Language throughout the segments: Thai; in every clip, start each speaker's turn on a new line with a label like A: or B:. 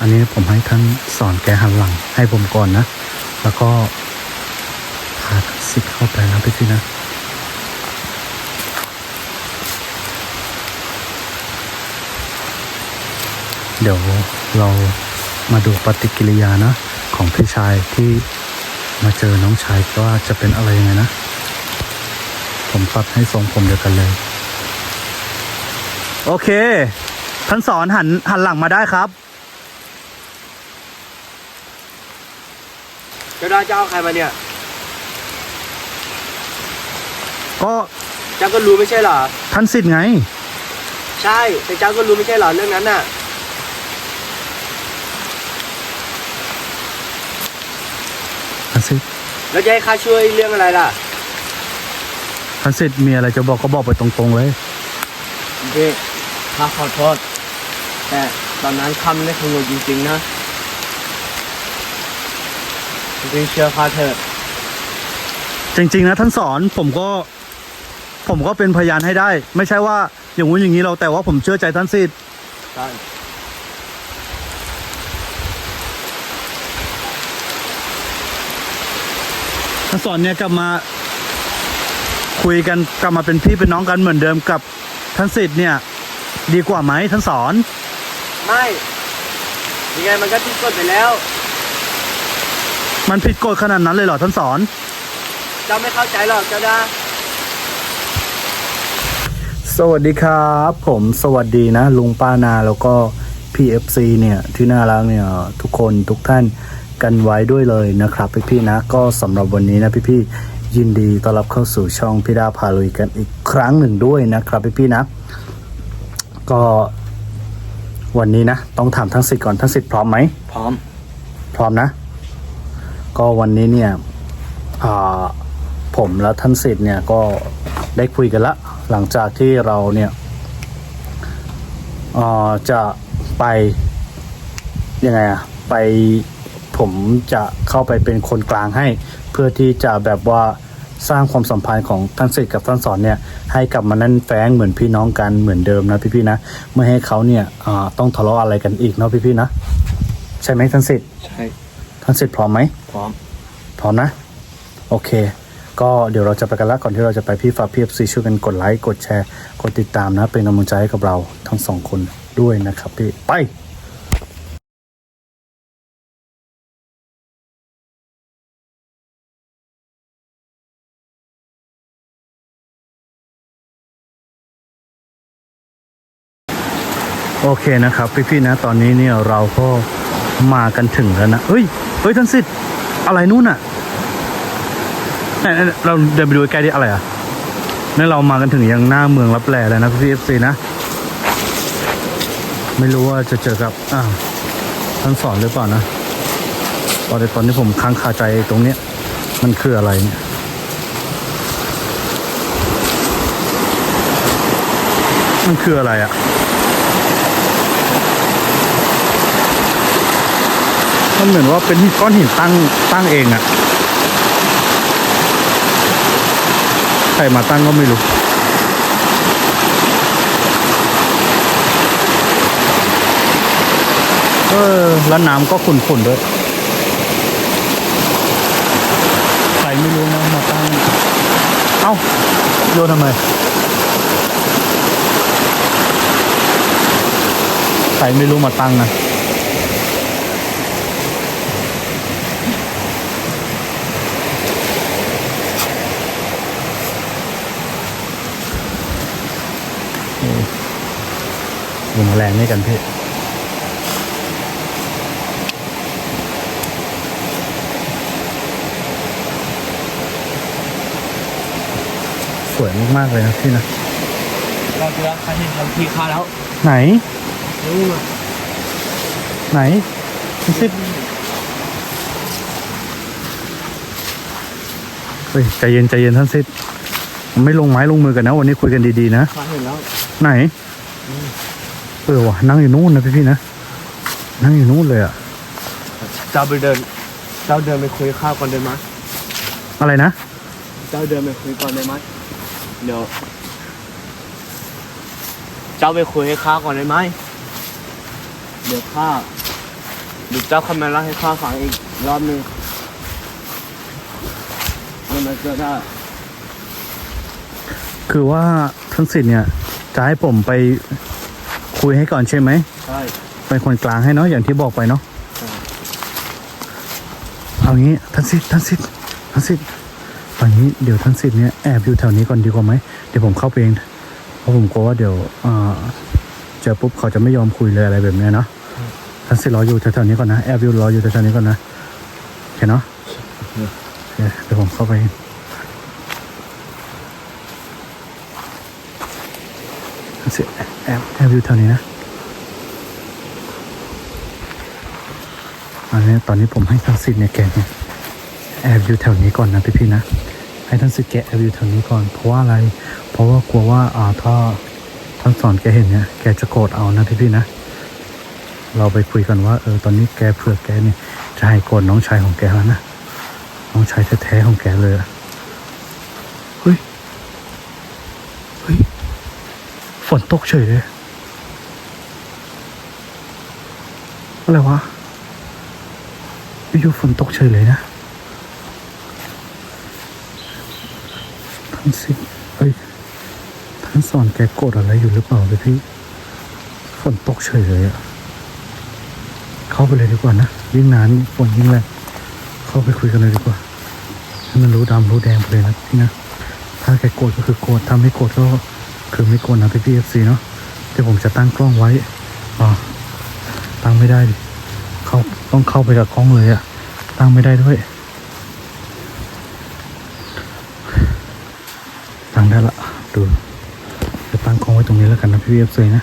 A: อันนี้ผมให้ท่านสอนแกหันหลัง ให้ผมก่อนนะ แล้วก็พาสิทเข้าไปนะพี่พี่นะเดี๋ยวเรามาดูปฏิกิริยานะ ของพี่ชายที่มาเจอน้องชายว่าจะเป็นอะไรยังไงนะ ผมตัดให้ทรงผมเดียวกันเลย โอเค ท่านสอนหันหันหลังมาได้ครับ
B: เจ้าได้เจ้าเอาใครมาเนี่ย
A: ก็
B: เจ้าก็รู้ไม่ใช่เหรอ
A: ท่านสิทธิ์ไง
B: ใช่ แต่เจ้าก็รู้ไม่ใช่เหรอเรื่องนั้นน่ะ
A: ท่านสิทธิ์
B: แล้วจะให้ข้าช่วยเรื่องอะไรล่ะ
A: ท่านสิทธิ์มีอะไรจะบอกก็บอกไปตรงๆเลย
B: พี่ข้าขอโทษ แต่ตอนนั้นข้าไม่ได้ขโมยจริงๆนะ จริงๆเชื่อข้าเถอะ
A: จริง ๆ นะท่านสอนผมก็ ผมก็เป็นพยานให้ได้ ไม่ใช่ว่าอย่างงู้นอย่างนี้เราแต่ว่าผมเชื่อใจท่านสิทธิ์
B: ใช่
A: ท่านสอนเนี่ยกลับมา คุยกันกลับมาเป็นพี่เป็นน้องกันเหมือนเดิมกับท่านสิทธิ์เนี่ย ดีกว่าไหมท่านสอน
B: ไม่ยังไงมันก็ทิ้งกฎไปแล้ว
A: มันผิดกฎขนาดนั้นเลยเหรอท่านสอน
B: เจ้าไม่เข้าใจหรอกเจ้าดา
A: สวัสดีครับ ผมสวัสดีนะ ลุงป้านาแล้วก็ PFC เนี่ยที่น่ารักเนี่ยทุกคนทุกท่านกันไว้ด้วยเลยนะครับพี่ๆนะ ก็สำหรับวันนี้นะพี่ๆยินดีต้อนรับเข้าสู่ช่องพี่ดาพาลุยกันอีกครั้งหนึ่งด้วยนะครับพี่ๆนะ ก็วันนี้นะ ต้องถามทั้งสิทธิ์ก่อนทั้งสิทธิ์พร้อมไหม
B: พร้อม
A: พร้อมนะ ก็วันนี้เนี่ยผมและท่านสิทธิ์เนี่ยก็ได้คุยกันละ หลังจากที่เราเนี่ยจะไปยังไงอะไปผมจะเข้าไปเป็นคนกลางให้ เพื่อที่จะแบบว่าสร้างความสัมพันธ์ของท่านสิทธิ์กับท่านสอนเนี่ยให้กลับมานั่นแฟ้งเหมือนพี่น้องกันเหมือนเดิมนะพี่ๆนะไม่ให้เขาเนี่ยต้องทะเลาะอะไรกันอีกเนาะพี่ๆนะ ใช่ไหมท่านสิทธิ์
B: ใช่
A: ท่านสิทธิ์พร้อมไหม
B: พร้อม
A: พร้อมนะ โอเค ก็เดี๋ยวเราจะไปกันละก่อนที่เราจะไปพี่ฝากพี่เอฟซีช่วยกันกดไลค์กดแชร์ กดติดตามนะ เป็นกำลังใจให้กับเราทั้งสองคนด้วยนะครับพี่ ไปโอเคนะครับพี่ๆนะตอนนี้เนี่ยเราก็ มากันถึงแล้วนะ เฮ้ย เฮ้ยท่านสิทธิ์อะไรนู่นอะไหนๆเราเดินไปดูใกล้ดิอะไรอะนี่เรามากันถึงยังหน้าเมืองรับแลแล้วนะพี่เอฟซีนะ ไม่รู้ว่าจะเจอกับอ้าท่านสอนหรือเปล่านะตอนในตอนนี้ผมค้างคาใจตรงเนี้ย มันคืออะไรเนี่ยมันคืออะไรอะ มันเหมือนว่าเป็นก้อนหินตั้งตั้งเองอะใครมาตั้งก็ไม่รู้เออแล้วน้ำก็ขุ่นๆด้วยใครไม่รู้นะมาตั้ง เอ้า โยนทำไมใครไม่รู้มาตั้งนะ วงแรงนี่กันพี่สวยมากๆเลยนะพี่นะ
B: เราเจอข้าเห็นทำทีข้าแล้ว
A: ไหน
B: นู่นน่ะ
A: ไหนดูสิเฮ้ยใจเย็นใจเย็นท่านสิไม่ลงไม้ลงมือกันนะ วันนี้คุยกันดีๆนะ
B: ข้าเห็นแล้ว
A: ไหน เออว่ะนั่งอยู่นู่นนะพี่ๆนะนั่งอยู่นู่นเลยอะ
B: เจ้าไปเดิน เจ้าเดินไปคุยข้าวก่อนได้ไหม
A: อะไรนะ
B: เจ้าเดินไปคุยก่อนได้ไหมเดี๋ยว เจ้าไปคุยให้ข้าก่อนได้ไหมเดี๋ยวข้าเดี๋ยวเจ้าคาเมล่าให้ข้าฟังอีกรอบหนึงมันมาเกิดได้
A: คือว่าท่านสิทธิ์เนี่ย จะให้ผมไป คุยให้ก่อนใช่ไหม
B: ใช่
A: เป็นคนกลางให้เนาะอย่างที่บอกไปเนาะ
B: ใช่
A: เอางี้ท่านสิทธิ์ท่านสิทธิ์ท่านสิทธิ์ตอนนี้เดี๋ยวท่านสิทธิ์เนี่ยแอบอยู่แถวนี้ก่อนดีกว่าไหมเดี๋ยวผมเข้าไปเองเพราะผมกลัวว่าเดี๋ยวอ่าเจอปุ๊บเขาจะไม่ยอมคุยเลยอะไรแบบเนี้ยเนาะท่านสิทธิ์รออยู่แถวๆนี้ก่อนนะแอบอยู่รออยู่แถวๆนี้ก่อนนะโอเคเนาะโอเคเดี๋ยวผมเข้าไป เสิทธิ์แอบแอบอยู่แถวนี้นะอันนี้ตอนนี้ผมให้ท่านสิทธิ์เนี่ยแกเนี่ยแอบอยู่แถวนี้ก่อนนะพี่พี่นะ ให้ท่านสิทธิ์แกแอบอยู่แถวนี้ก่อน เพราะว่าอะไร เพราะว่ากลัวว่าอ่าถ้าท่านสอนแกเห็นเนี่ยแกจะโกรธเอานะพี่พี่นะ เราไปคุยกันว่าเออตอนนี้แกเผื่อแกเนี่ยจะให้โกรธน้องชายของแกแล้วนะน้องชายแท้ๆของแกเลยอะเฮ้ยเฮ้ย ฝนตกเฉยเลยอะไรวะอยู่ๆฝนตกเฉยเลยนะท่านสิเอ้ยท่านสอนแกโกรธอะไรอยู่หรือเปล่าเลยพี่ฝนตกเฉยเลยอะเข้าไปเลยดีกว่านะยิ่งนานฝนยิ่งแรงเข้าไปคุยกันเลยดีกว่าให้มันรู้ดำรู้แดงไปเลยนะพี่นะถ้าแกโกรธก็คือโกรธทำไม่โกรธก็ คือไม่ควรนะพี่พี่เอฟซีเนาะเดี๋ยวผมจะตั้งกล้องไว้อ๋อตั้งไม่ได้ดิเขาต้องเข้าไปกับกล้องเลยอะตั้งไม่ได้ด้วยตั้งได้ละดูจะตั้งกล้องไว้ตรงนี้แล้วกันนะพี่เอฟซีนะ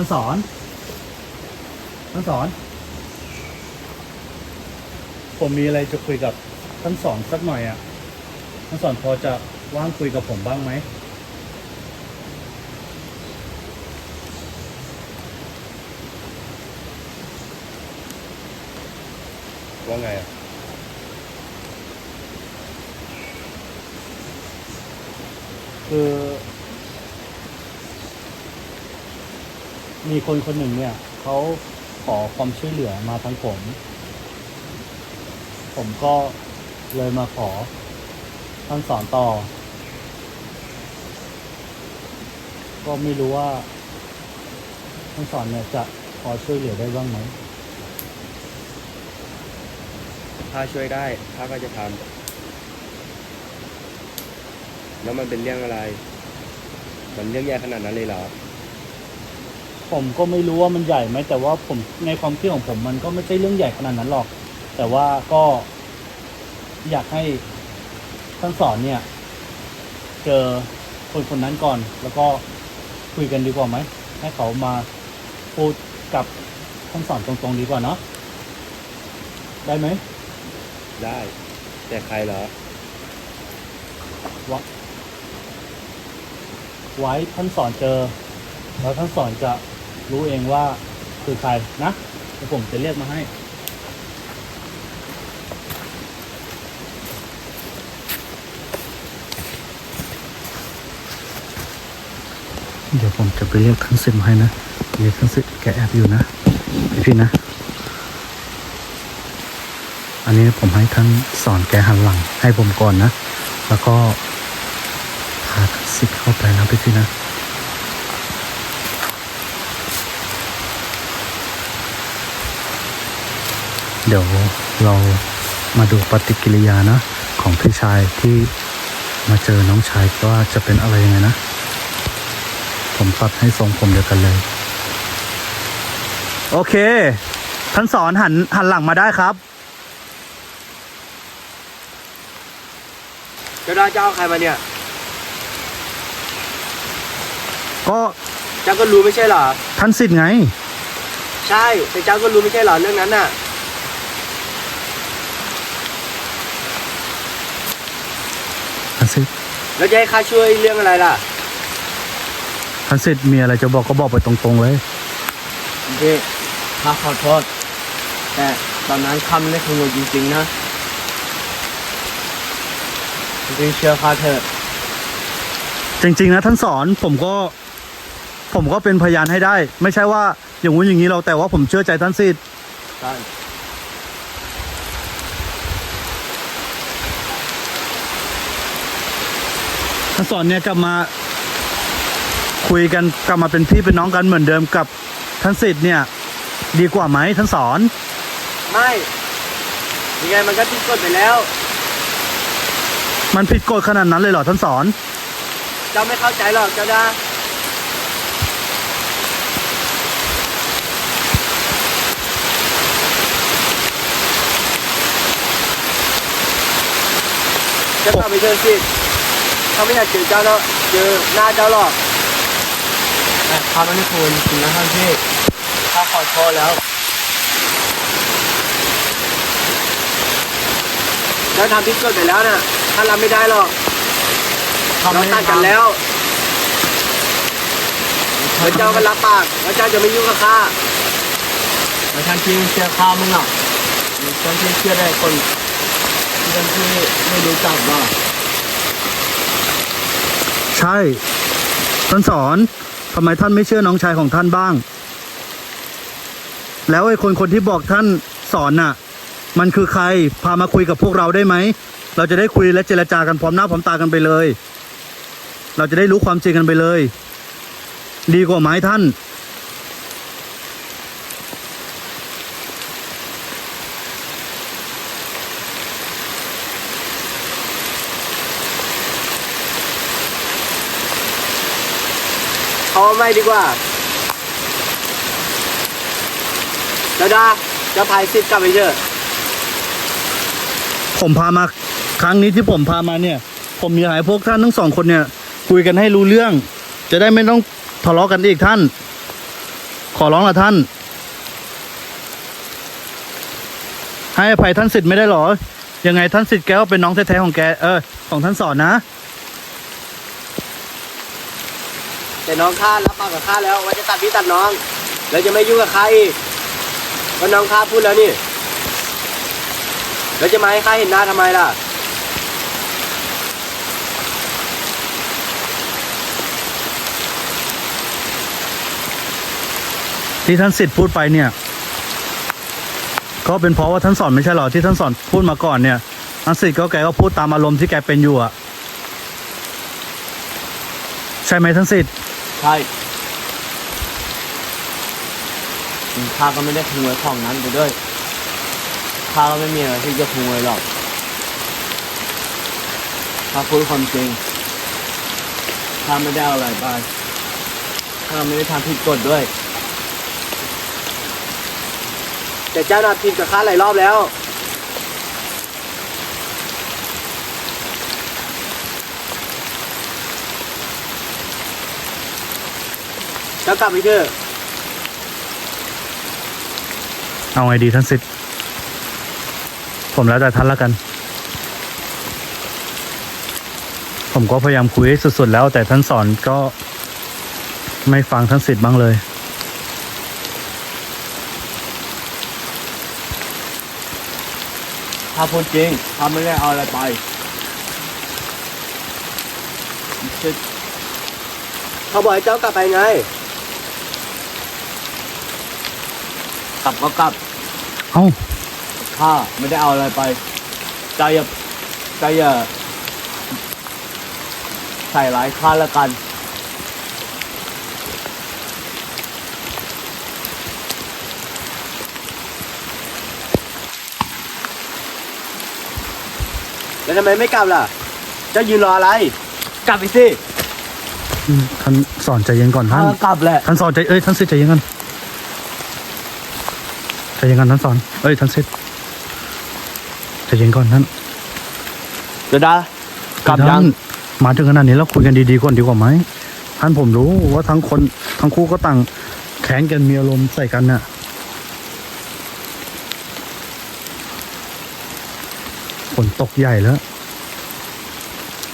A: ท่านสอนท่านสอน ผมมีอะไรจะคุยกับท่านสอนสักหน่อยอะท่านสอนพอจะว่างคุยกับผมบ้างไหม
B: ว่าไงอะ
A: คือ มีคนคนหนึ่งเนี่ยเขาขอความช่วยเหลือมาทางผม ผมก็เลยมาขอท่านสอนต่อ ก็ไม่รู้ว่าท่านสอนเนี่ยจะพอช่วยเหลือได้บ้างไหม
C: ถ้าช่วยได้ข้าก็จะทำแล้วมันเป็นเรื่องอะไร มันเรื่องใหญ่ขนาดนั้นเลยเหรอ
A: ผมก็ไม่รู้ว่ามันใหญ่ไหมแต่ว่าผมในความคิดของผมมันก็ไม่ใช่เรื่องใหญ่ขนาดนั้นหรอก แต่ว่าก็อยากให้ท่านสอนเนี่ย เจอคนคนนั้นก่อน แล้วก็คุยกันดีกว่าไหมให้เขามาพูดกับท่านสอนตรงๆดีกว่าเนาะได้ไหม
C: ได้ แต่ใครเหรอ
A: วะไว้ท่านสอนเจอ แล้วท่านสอนจะ รู้เองว่าคือใครนะเดี๋ยวผมจะเรียกมาให้ เดี๋ยวผมจะไปเรียกท่านสิทธิ์มาให้นะเรียกท่านสิทธิ์แกแอบอยู่นะพี่พี่นะ อันนี้ผมให้ท่านสอนแกหันหลังให้ผมก่อนนะ แล้วก็พาท่านสิทธิ์เข้าไปนะพี่พี่นะ เดี๋ยวเรามาดูปฏิกิริยานะ ของพี่ชายที่มาเจอน้องชายว่าจะเป็นอะไรยังไงนะ ผมตัดให้ทรงผมเดียวกันเลย โอเค ท่านสอนหันหันหลังมาได้ครับ
C: เจ้าได้เจ้าใครมาเนี่ย
A: ก็
B: เจ้าก็รู้ไม่ใช่เหรอ
A: ท่านสิทธิ์ไง
B: ใช่แต่เจ้าก็รู้ไม่ใช่เหรอเรื่องนั้นน่ะ
A: ท่านสิทธิ์
B: แล้วจะให้ข้าช่วยเรื่องอะไรล่ะ
A: ท่านสิทธิ์มีอะไรจะบอกก็บอกไปตรงๆเลย
B: พี่ข้าขอโทษ แต่ตอนนั้นข้าไม่ได้ขโมยจริงๆนะจริงๆเชื่อข้าเถอะ
A: จริง ๆ นะท่านสอนผมก็ ผมก็เป็นพยานให้ได้ ไม่ใช่ว่าอย่างงู้นอย่างนี้เราแต่ว่าผมเชื่อใจท่านสิทธิ์
B: ใช่
A: ท่านสอนเนี่ยกลับมาคุยกันกลับมาเป็นพี่เป็นน้องกันเหมือนเดิมกับท่านสิทธิ์เนี่ย ดีกว่าไหมท่านสอน
B: ไม่ยังไงมันก็ทิ้งกฎไปแล้ว
A: มันผิดกฎขนาดนั้นเลยเหรอท่านสอน
B: เจ้าไม่เข้าใจหรอกเจ้าดาเจ้ากลับไปเจอสิ เขาไม่อยากเจอเจ้าแล้วเจอหน้าเจ้าหรอกแต่ข้าไม่ได้ควรจริงนะท่านพี่ข้าขอโทษแล้วเจ้าทำพิษกฎไปแล้วน่ะท่านรับไม่ได้หรอกเราตัดกันแล้วเดี๋ยวเจ้าก็รับปากแล้วเจ้าจะไม่ยุ่งกับข้าแล้วท่านที่เชื่อข้ามึงอะท่านที่เชื่อได้คนที่ท่านที่ไม่รู้จักว่า
A: ใช่ ท่านสอนทำไมท่านไม่เชื่อน้องชายของท่านบ้าง แล้วไอ้คนคนที่บอกท่านสอนน่ะ มันคือใครพามาคุยกับพวกเราได้ไหม เราจะได้คุยและเจรจากันพร้อมหน้าพร้อมตากันไปเลย เราจะได้รู้ความจริงกันไปเลย ดีกว่าไหมท่าน
B: ไม่ดีกว่าดาดาจะพายซิดกลับไปเถอะ
A: ผมพามาครั้งนี้ที่ผมพามาเนี่ย ผมอยากให้พวกท่านทั้งสองคนเนี่ย คุยกันให้รู้เรื่อง จะได้ไม่ต้องทะเลาะกันอีกท่าน ขอร้องละท่าน ให้อภัยท่านสิทธิ์ไม่ได้หรอ ยังไงท่านสิทธิ์แกก็เป็นน้องแท้ๆของแกเออของท่านสอนนะ
B: แต่น้องข้ารับปากกับข้าแล้วว่าจะตัดพี่ตัดน้อง แล้วจะไม่ยุ่งกับข้าอีกก็น้องข้าพูดแล้วนี่ แล้วจะมาให้ข้าเห็นหน้าทำไมล่ะ
A: ที่ท่านสิทธิ์พูดไปเนี่ย ก็เป็นเพราะว่าท่านสอนไม่ใช่หรอที่ท่านสอนพูดมาก่อนเนี่ยท่านสิทธิ์ก็แกก็พูดตามอารมณ์ที่แกเป็นอยู่อะใช่ไหมท่านสิทธิ์
B: ใช่ข้าก็ไม่ได้ขโมยของนั้นไปด้วยข้าก็ไม่มีอะไรที่จะขโมยหรอกข้าพูดความจริงข้าไม่ได้เอาอะไรไปข้าไม่ได้ทำผิดกฎด้วย แต่เจ้านาผิดกับข้าหลายรอบแล้ว เจ้ากลับไปเถอะ
A: เอาไงดีท่านสิทธิ์ผมแล้วแต่ท่านละกัน ผมก็พยายามคุยให้สุดๆแล้ว แต่ท่านสอนก็ไม่ฟังท่านสิทธิ์บ้างเลย
B: ถ้าพูดจริงถ้าไม่ได้เอาอะไรไปเขาบอกให้เจ้ากลับไปไง ลับก็กลับ
A: เอ้า
B: ข้าไม่ได้เอาอะไรไปใจอย่าใจอย่าใส่ร้ายข้าละกัน แล้วทำไมไม่กลับล่ะ เจะยืนรออะไร กลับไปสิ
A: อืมท่านสอนใจเย็นก่อนท่าน
B: เออกลับแหละ
A: ท่านสอนใจเอ้ยท่านสิทธิ์ใจเย็นก่อน ใจเย็นก่อนท่านสอน เอ้ยท่านสิทธิ์ใจเย็นก่อนท่าน
B: เดี๋ยวดากลับยัง
A: ท่านมาถึงขนาดนี้แล้วคุยกันดีๆก่อนดีกว่าไหมท่านผมรู้ว่าทั้งคนทั้งคู่ก็ต่างแค้นกันมีอารมณ์ใส่กันน่ะฝนตกใหญ่แล้ว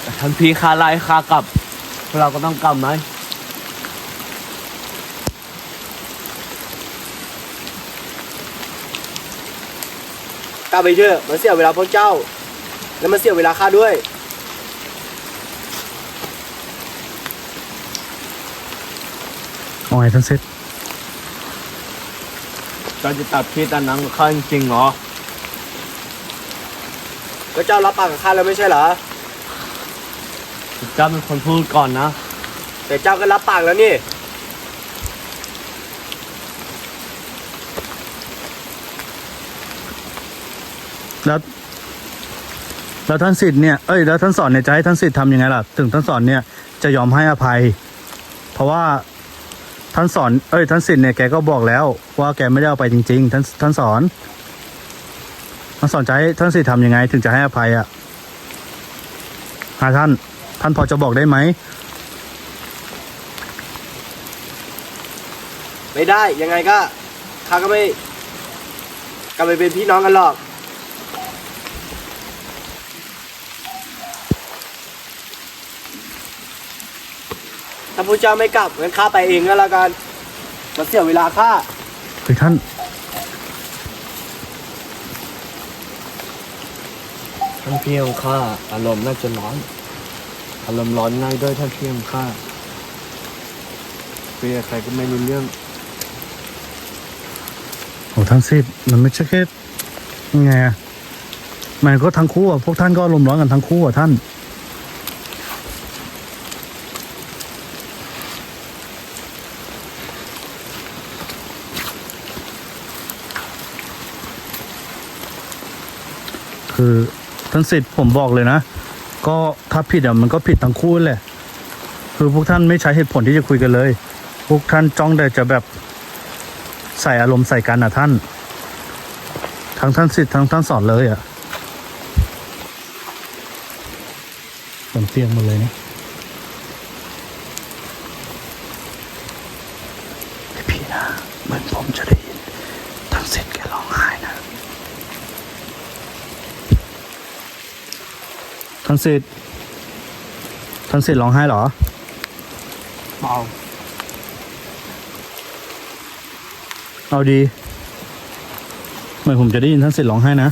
B: แต่ท่านพี่ข้าไล่ข้ากลับพวกเราก็ต้องกลับไหม
C: กลับไปเถอะมันเสียเวลาพวกเจ้า แล้วมันเสียเวลาข้าด้วย
A: เอาไงท่านเซต
B: เจ้าจะตัดพี่ตัดหนังกับข้าจริงๆเหรอ
C: ก็เจ้ารับปากกับข้าแล้วไม่ใช่เหรอ
B: เจ้าเป็นคนพูดก่อนนะ
C: แต่เจ้าก็รับปากแล้วนี่
A: แล้ว แล้วท่านสิทธิ์เนี่ย เอ้ย แล้วท่านสอนเนี่ยจะให้ท่านสิทธิ์ทำยังไงล่ะ ถึงท่านสอนเนี่ยจะยอมให้อภัย เพราะว่าท่านสอน เอ้ย ท่านสิทธิ์เนี่ยแกก็บอกแล้ว ว่าแกไม่ได้เอาไปจริง ๆ ท่านท่านสอน ท่านสอนจะให้ท่านสิทธิ์ทำยังไง ถึงจะให้อภัยอะหาท่าน ท่านพอจะบอกได้ไหม
C: ไม่ได้ยังไงก็ข้าก็ไม่กลับไปเป็นพี่น้องกันหรอก ถ้าพระเจ้าไม่กลับงั้นข้าไปเองก็แล้วกันมันเสียเวลาข้า
A: เฮ้ยท่าน
B: ท่านพี่ของข้าอารมณ์น่าจะร้อน อารมณ์ร้อนง่ายด้วยท่านพี่ของข้าคุยกับใครก็ไม่รู้เรื่อง
A: โอ้ท่านสิทธิ์มันไม่ใช่แค่ยังไงอะมันก็ทั้งคู่อะพวกท่านก็อารมณ์ร้อนกันทั้งคู่อะท่าน คือท่า นสิทธิ์ผมบอกเลยนะ ก็ถ้าผิดอะมันก็ผิดทั้งคู่แหละ คือพวกท่านไม่ใช้เหตุผลที่จะคุยกันเลย พวกท่านจ้องแต่จะแบบใส่อารมณ์ใส่กันอะท่าน ทั้งท่านสิทธิ์ทั้งท่านสอนเลยอะผมเตียงหมดเลยนะพี่นะเหมือนผมจะได้ยินท่านสิทธิ์แกร้องไห้นะ ท่านสิทธิ์ท่านสิทธิ์ร้องไห้เหรอ
B: เปล่า
A: เอาดีเหมือนผมจะได้ยินท่านสิทธิ์ร้องไห้นะ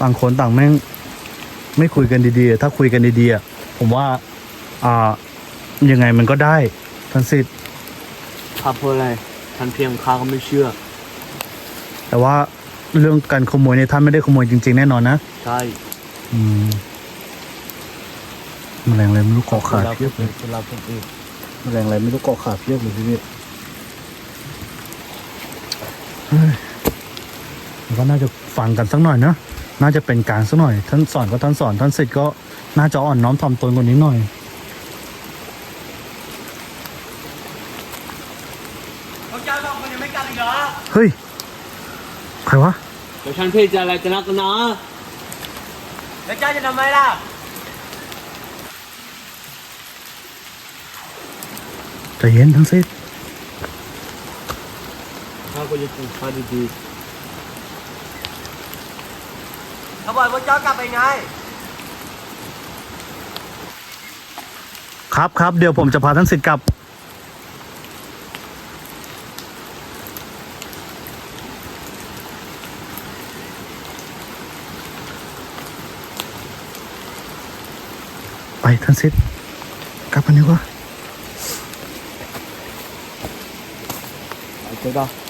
A: ต่างคนต่างแม่งไม่คุยกันดีๆ ถ้าคุยกันดีๆอะผมว่า อ่า ยังไงมันก็ได้ท่านสิทธิ์
B: ข้าพูดอะไรท่านพี่ของข้าก็ไม่เชื่อ
A: แต่ว่าเรื่องการขโมยเนี่ยท่านไม่ได้ขโมยจริงๆ แน่นอนนะ
B: ใช่
A: อืมแมลงอะไรไม่รู้เกาะขา
B: เรา
A: เพียบเลย
B: คนเราคนอื่น
A: แมลงอะไรไม่รู้เกาะขาเพียบเลยพี่พี่เฮ้ยมันก็น่าจะฟังกันสักหน่อยนะ น่าจะเป็นกลารสักหน่อย ท่านสอนก็ท่านสอนท่านสิทธิ์ก็น่าจะอ่อนน้อมถ่อมตนกว่านี้หน่อย
C: พระเจ้าสองคนยังไม่กลับอีกเหรอ
A: เฮ้ย ใครวะ
B: เดี๋ยวท่านพี่จะอะไรกันนักกันนะ
C: แล้วเจ้าจะทำไมล่ะ
A: ใจเย็นทั้งสิ้น
B: ข้าก็จะกินข้าวดี
C: เขาบอกพระเจ้ากลับไปไง
A: ครับครับเดี๋ยวผมจะพาท่านสิทธิ์กลับ ไปท่านสิทธิ์กลับกันดีกว่า
B: ๆไปเจ้า